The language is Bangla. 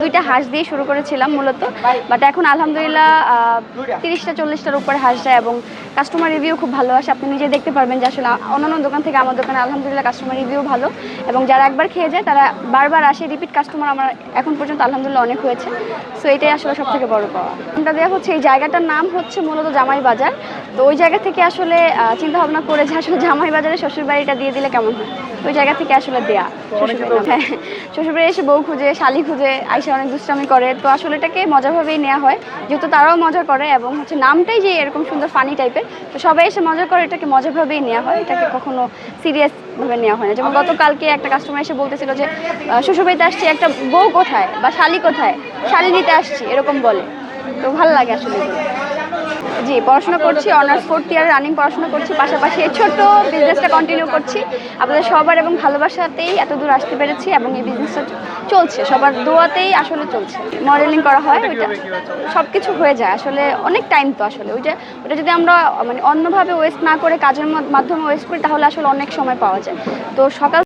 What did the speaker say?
দুইটা হাঁস দিয়ে শুরু করেছিলাম মূলত বাট এখন আলহামদুলিল্লাহ তিরিশটা, চল্লিশটার উপর হাঁস যায় এবং কাস্টমার রিভিউ খুব ভালো আসে। আপনি নিজে দেখতে পারবেন যে আসলে অন্যান্য দোকান থেকে আমার দোকানে আলহামদুলিল্লাহ কাস্টমার রিভিউ ভালো এবং যারা একবার খেয়ে যায়, তারা বারবার আসে। রিপিট কাস্টমার আমার এখন পর্যন্ত আলহামদুলিল্লাহ অনেক হয়েছে। সো এটাই আসলে সব থেকে বড় পাওয়া। এটা দেওয়া হচ্ছে এই জায়গাটার নাম হচ্ছে মূলত জামাই বাজার তো ওই জায়গা থেকে আসলে চিন্তা ভাবনা করে যে আসলে জামাই বাজারে শ্বশুর বাড়িটা দিয়ে দিলে কেমন হয়? ওই জায়গা থেকে আসলে দেয়া। হ্যাঁ শ্বশুরবাড়ি এসে বউ খুঁজে শালি খুঁজে আইসা অনেক দুষ্টামি করে। তো আসলে এটাকে মজাভাবেই নেওয়া হয় যেহেতু তারাও মজা করে এবং হচ্ছে নামটাই যে এরকম সুন্দর ফানি টাইপের তো সবাই এসে মজা করে এটাকে মজাভাবেই নেওয়া হয়। এটাকে কখনো সিরিয়াস ভাবে নেওয়া হয় না। যেমন গতকালকে একটা কাস্টমার এসে বলতেছিল যে শ্বশুরবাড়িতে আসছি একটা বউ কোথায় বা শালি কোথায়? শালি নিতে আসছি এরকম বলে। তো ভালো লাগে আসলে। জি, পড়াশোনা করছি, অনার্স ফোর্থ ইয়ার রানিং পড়াশোনা করছি, পাশাপাশি এই ছোট্ট বিজনেসটা কন্টিনিউ করছি। আপনাদের সবার এবং ভালোবাসাতেই এত দূর আসতে পেরেছি এবং এই বিজনেসটা চলছে, সবার দোয়াতেই আসলে চলছে। মডেলিং করা হয়, ওইটা সব কিছু হয়ে যায়, আসলে অনেক টাইম তো আসলে। ওইটা ওটা যদি আমরা মানে অন্যভাবে ওয়েস্ট না করে কাজের মাধ্যমে ওয়েস্ট করি, তাহলে আসলে অনেক সময় পাওয়া যায়। তো সকাল